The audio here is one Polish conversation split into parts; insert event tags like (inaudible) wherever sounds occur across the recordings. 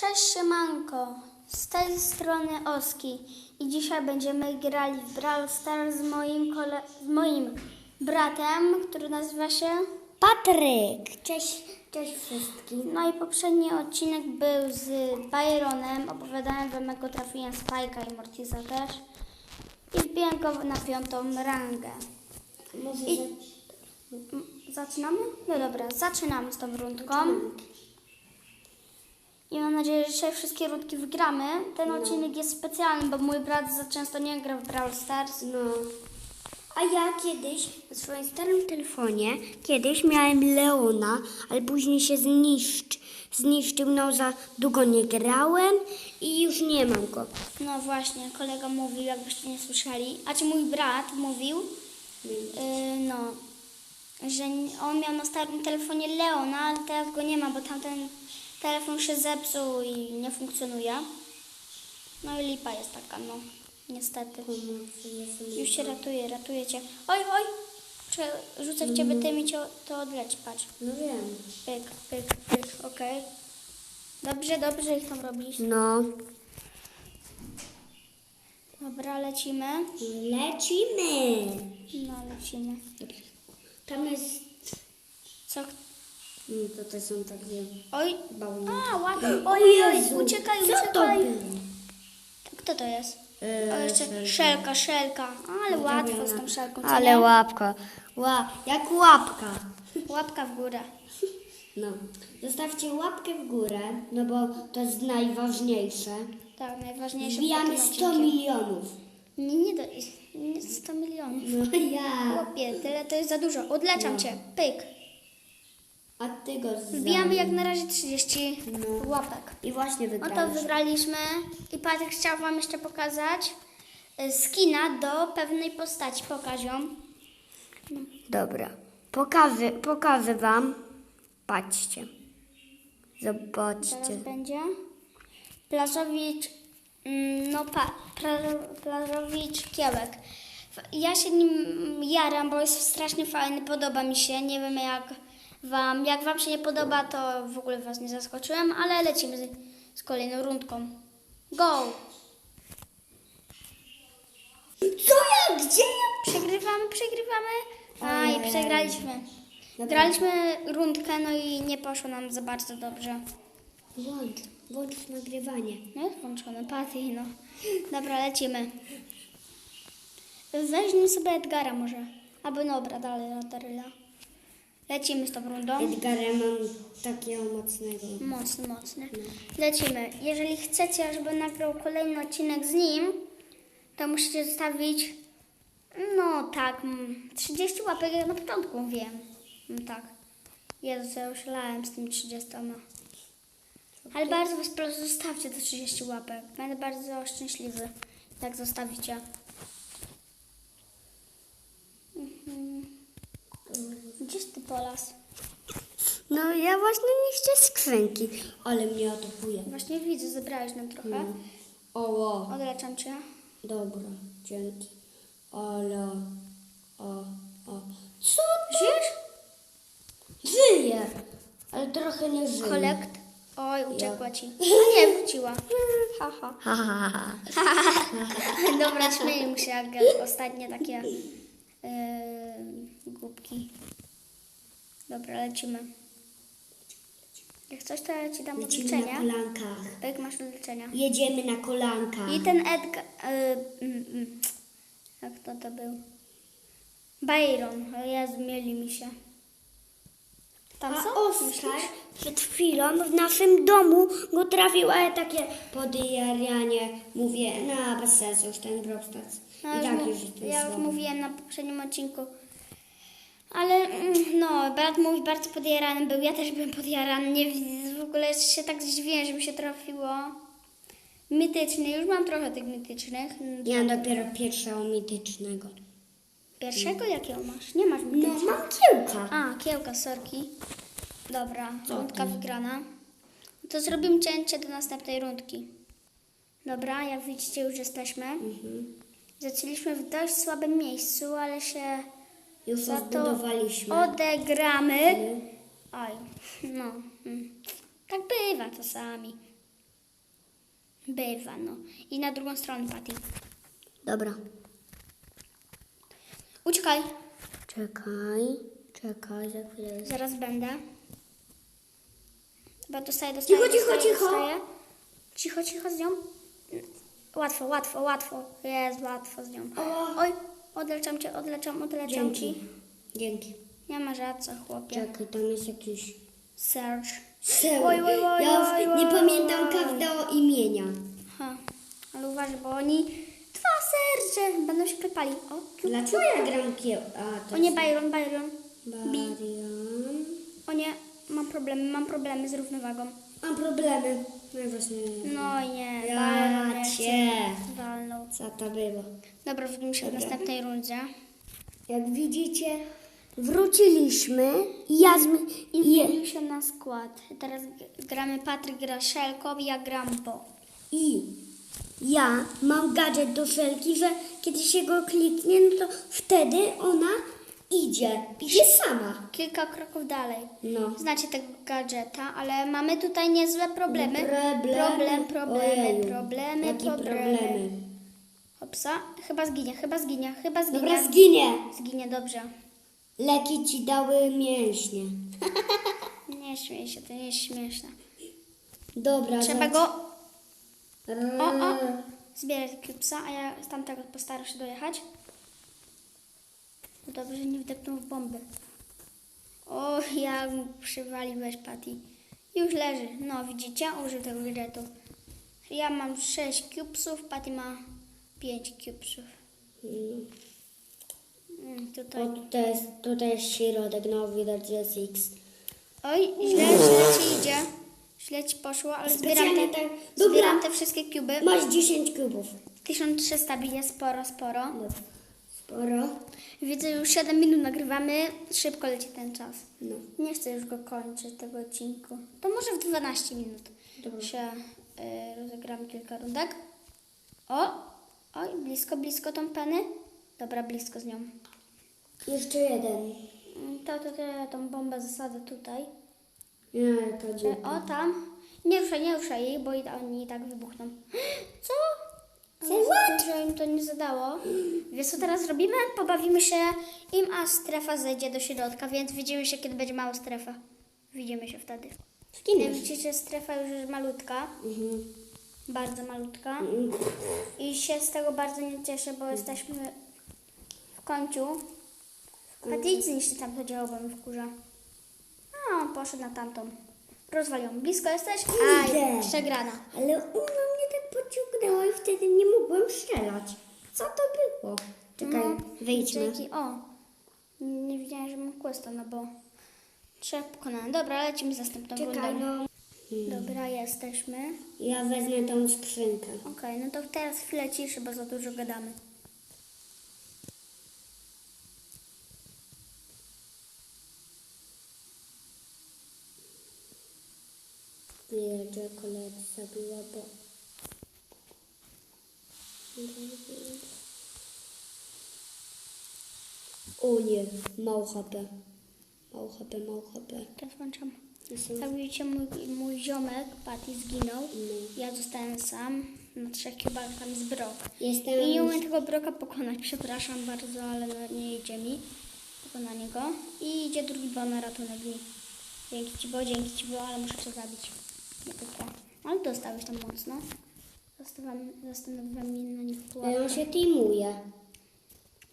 Cześć siemanko, z tej strony Oski i dzisiaj będziemy grali w Brawl Stars z moim, kole- z moim bratem, który nazywa się... Patryk! Cześć, cześć wszystkim. No i poprzedni odcinek był z Byronem, opowiadałem wam jak go trafiłem Spajka i Mortiza też i wbiłem go na piątą rangę. Może I- Zaczynamy? No dobra, zaczynamy z tą rundką. I mam nadzieję, że dzisiaj wszystkie rundki wygramy. Ten odcinek jest specjalny, bo mój brat za często nie gra w Brawl Stars. No. A ja kiedyś w swoim starym telefonie, kiedyś miałem Leona, ale później się zniszcz, zniszczył, no za długo nie grałem i już nie mam go. No właśnie, kolega mówił, jakbyście nie słyszeli. A czy mój brat mówił, yy, no, że on miał na starym telefonie Leona, ale teraz go nie ma, bo tamten telefon się zepsuł i nie funkcjonuje. No i lipa jest taka, no, niestety. Już się ratuje, ratuje cię. Oj, oj! Czy rzucę w ciebie tym i cię to odleci, patrz. No wiem. Pyk, pyk, pyk, okej. Dobrze, dobrze ich tam robisz. No. Dobra, lecimy. Lecimy. No, lecimy. Tam jest... Co? Mm, To te są takie... Oj! Bałony. A, ładnie. Oj, oj, Jezu, uciekaj, Co to uciekaj. było? Kto to jest? Eee, o, jeszcze szelka. szelka. Ale łatwo z tą szelką, co Ale nie? łapka. Ła, jak łapka. Łapka w górę. (laughs) No. Zostawcie łapkę w górę, no bo to jest najważniejsze. Tak, najważniejsze. w Wbijamy takim 100 odcinku. milionów. Nie, nie, do, nie 100 milionów. No ja. Chłopie, tyle to jest za dużo. Odleczam No. cię. Pyk. A ty go Wbijamy jak na razie 30 No. łapek. I właśnie No to wygrałeś. wygraliśmy i Patryk chciał Wam jeszcze pokazać y, skina do pewnej postaci. Pokaż ją. Dobra. Pokażę, pokażę wam. Patrzcie. Zobaczcie. Teraz będzie. Plazowicz, mm, no pa, pra, Plazowicz Kiełek. Ja się nim jaram, bo jest strasznie fajny, podoba mi się. Nie wiem jak Wam, jak Wam się nie podoba, to w ogóle Was nie zaskoczyłem, ale lecimy z, z kolejną rundką. Go! Co ja? Gdzie ja? Przegrywamy, przegrywamy. A i Ojej. przegraliśmy. Graliśmy rundkę, no i nie poszło nam za bardzo dobrze. Włącz. Włącz nagrywanie. No jest włączone, paty, no. Dobra, lecimy. Weźmy sobie Edgara może. Albo dobra, dalej na Daryla. Lecimy z tą rundą. Edgara mam takiego mocnego. Mocny, mocny. Lecimy. Jeżeli chcecie, żeby nagrał kolejny odcinek z nim, to musicie zostawić, no tak, mm, 30 łapek, jak na początku mówiłem. No tak. Jezu, ja już lałem z tymi 30. Ale bardzo was proszę, zostawcie te 30 łapek. Będę bardzo szczęśliwy, jak zostawicie. Gdzieś ty polas? No ja właśnie nie chcę skrzynki, ale mnie atakuje. Właśnie widzę, zebrałeś nam trochę. O, Odleczam cię. Dobra, dzięki. Ale... O, o. Co to? Żyjesz? Żyje, ale trochę nie żyje. Kolekt. Oj, uciekła ci. A (laughs) nie, wróciła. Haha. (laughs) Ha, ha, ha. (laughs) Dobra, śmieję się jak ostatnie takie yy, głupki. Dobra, lecimy. Jak coś, to ja ci dam Lecimy na odliczenia. kolankach. Jak masz odliczenia. Jedziemy na kolanka. I ten Edgar... Yy, mm, mm. Jak to to był? Byron. O Jezu, mieli mi się. Tam A są? Oskar przed chwilą w naszym domu go trafił, ale takie podjaranie. Mówię, no bez sensu już ten Brawl Stars. No, I tak już Ja już słaby. mówiłem na poprzednim odcinku. Ale mm, no, brat mój bardzo podjarany był, ja też byłem podjarany. Nie, w ogóle się tak zdziwiłem, że mi się trafiło. Mityczny, już mam trochę tych mitycznych. Ja mam dopiero pierwszego mitycznego. Pierwszego jakiego masz? Nie masz No, mitycznego. mam kiełka. A, kiełka, sorki. Dobra, rundka wygrana. To zrobimy cięcie do następnej rundki. Dobra, jak widzicie już jesteśmy. Mhm. Zaczęliśmy w dość słabym miejscu, ale się Już za to rozbudowaliśmy. odegramy. Mhm. Oj, no. mm. Tak bywa czasami. Bywa, no. I na drugą stronę, Patty. Dobra. Uciekaj. Czekaj, czekaj, za chwilę. Zaraz będę. Bo dostaję, dostaję, Cicho, cicho, dostaję, cicho. dostaję. Cicho, cicho z nią. Łatwo, łatwo, łatwo. Jest łatwo z nią. Oj, odleczam cię, odleczam, odleczam Dzięki. ci. Dzięki. Nie ma za co, chłopie. Czekaj, tam jest jakiś... Serge. Seł. Oj, oj, oj, ja oj, nie oj, pamiętam oj. każdego imienia. Ha. Ale uważaj, bo oni... Dwa serce! Będą się klepali. O, Dlaczego ja gram kieł... A, to o nie, jest Byron, Byron. Bi. O nie, mam problemy, mam problemy z równowagą. Mam problemy. No i właśnie... No nie, Ja cię. walnął. Co to było? Dobra, widzimy się w następnej rundzie. Jak widzicie, wróciliśmy i ja zmi... I zmienił się na skład. Teraz g- gramy Patryk gra Szelką, ja gram Bo. I ja mam gadżet do Szelki, że kiedy się go kliknie, no to wtedy ona idzie. Idzie sama. Kilka kroków dalej. No. Znacie tego gadżeta, ale mamy tutaj niezłe problemy. Problemy. Problem, problemy, Ojeju, problemy, jakie problemy. problemy? Hopsa, chyba zginie, chyba zginie, chyba zginie. Dobra, zginie. Zginie, dobrze. Leki ci dały mięśnie. (laughs) Nie śmiej się, to nie jest śmieszne. Dobra, Trzeba zac- go O, o. zbierać cubesa, a ja z tamtego postaram się dojechać. No Dobrze, że nie wdepnął w bomby. O, jak mu przywaliłeś, Patty. Już leży. No, widzicie? Użył tego gadżetu. Ja mam 6 cubesów, Patty ma 5 cubesów. Mm. Mm, tutaj. O, tutaj jest, tutaj jest środek, no widać, że jest X. Oj, źle, źle ci idzie. Źle ci poszło, ale zbieram Specjalnie te, tak. Dobra. zbieram te wszystkie kuby. Masz 10 kubów. 1300 bije, sporo, sporo. Dobra. Sporo. Widzę, już 7 minut nagrywamy. Szybko leci ten czas. No. Nie chcę już go kończyć, tego odcinku. To może w 12 minut Dobra. się y, rozegramy kilka rundek. O! Oj, blisko, blisko tą penę. Dobra, blisko z nią. Jeszcze jeden. Mm, To, to, to, tą bombę zasadzę tutaj. Nie, jaka E, dziura. O, tam. Nie ruszaj, nie ruszaj jej, bo i oni i tak wybuchną. (gasps) Co? Za dużo im to nie zadało. Wiesz co teraz robimy? Pobawimy się im, a strefa zejdzie do środka, więc widzimy się, kiedy będzie mała strefa. Widzimy się wtedy. Nie Zginiesz. widzicie, strefa już jest malutka, Mhm. bardzo malutka. Mm. I się z tego bardzo nie cieszę, bo jesteśmy w końcu. A ty idź zniszczy tam to działo, bo mi wkurza. A, poszedł na tamtą. Rozwalił. Blisko jesteś? Aj, przegrana. Ale pociągnęła i wtedy nie mogłem strzelać. Co to było? Czekaj, No, wyjdźmy. O, nie wiedziałem, że mam questa, no bo trzech pokonane. Dobra, lecimy z następną Czekaj, no. Dobra, jesteśmy. Ja wezmę tą skrzynkę. Okej, no to teraz chwilę ciszy, bo za dużo gadamy. Nie, że koledzy zabiła, bo... O nie, mało HP. Mało HP, mało HP. Teraz włączam. Jak widzicie, mój, mój ziomek, Patty, zginął. No. Ja zostałem sam na trzech kiełbach, tam jest brok. Jestem... I nie umiem tego broka pokonać, przepraszam bardzo, ale no, nie idzie mi pokonanie go. I idzie drugi bo na ratunek mi. Dzięki Ci, bo dzięki Ci, bo ale muszę Cię zabić. Nie tylko. Ale dostałeś tam mocno. Zastanawiam, zastanawiam mnie na nich Ja pułapkę. się teamuje.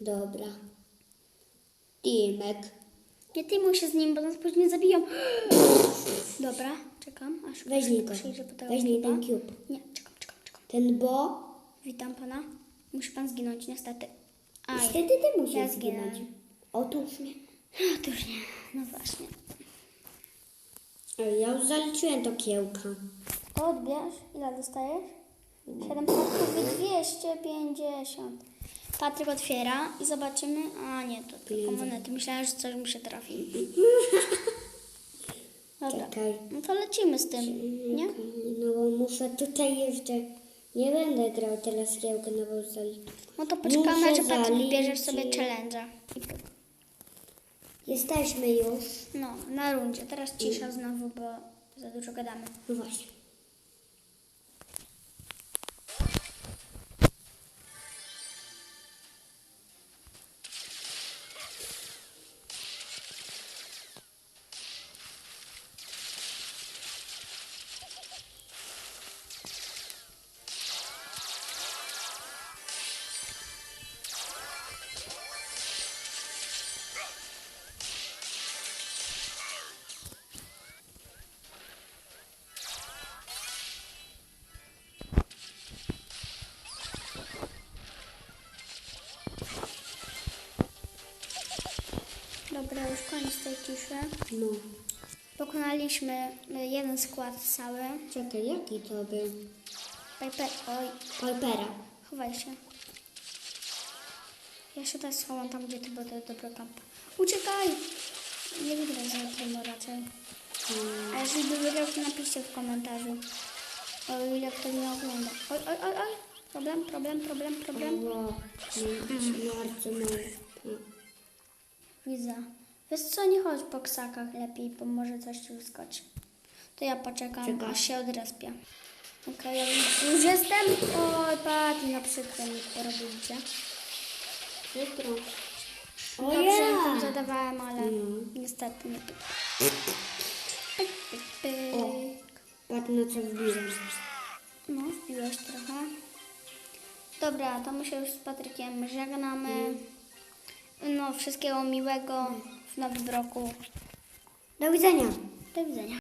Dobra. Teamek. Nie tymuj się z nim, bo nas później zabiją. (gasps) Dobra, czekam, aż przyjdzie po tego Weźmij cube'a. ten cube. Nie, czekam, czekam, czekam. Ten bo... Witam pana. Musi pan zginąć, niestety. Aj. Wtedy ty musisz ja zginąć. zginę. Otóż nie. Otóż nie, no właśnie. Ale ja już zaliczyłem to kiełka. Odbierz. Ile dostajesz? 7 punktów i 250. Patryk otwiera i zobaczymy. A nie, to tylko monety. Myślałem, że coś mu się trafi. Dobra. Czekaj. No to lecimy z tym, nie? No bo muszę tutaj jeszcze... Nie będę grał teraz kiełkę, no bo zaliczyłem. No to poczekamy, Muszę aż Patryk zaliczyć. bierzesz sobie challenge'a. Jesteśmy już. No, na rundzie. Teraz cisza znowu, bo za dużo gadamy. No właśnie. Dobra, już koniec tej ciszy. No. Pokonaliśmy y, jeden skład cały. Czekaj, jaki to był? Piper, oj, Pipera. chowaj się. Ja się teraz schowam tam, gdzie ty, jest dobra kampa. Uciekaj! Nie wygrał za tym raczej. A jeżeli by wygrał, to napiszcie w komentarzu. O ile kto mnie ogląda. Oj, oj, oj, oj. Problem, problem, problem, problem. Wow. Bardzo mało. Widzę. Wiesz co, nie chodź po ksakach lepiej, bo może coś ci wyskoczy. To ja poczekam, Czekaj. aż się odrespię. Okej, ja już- jestem. Oj, patrz, na przykład mi porobicie. Przykro. Dobrze, tam zadawałem, ale Mm. niestety nie. Pyk, pyk, pyk. O. Na co wbiłem. No, wbiłeś trochę. Dobra, to my się już z Patrykiem żegnamy. No, wszystkiego miłego w nowym roku. Do widzenia. Do widzenia.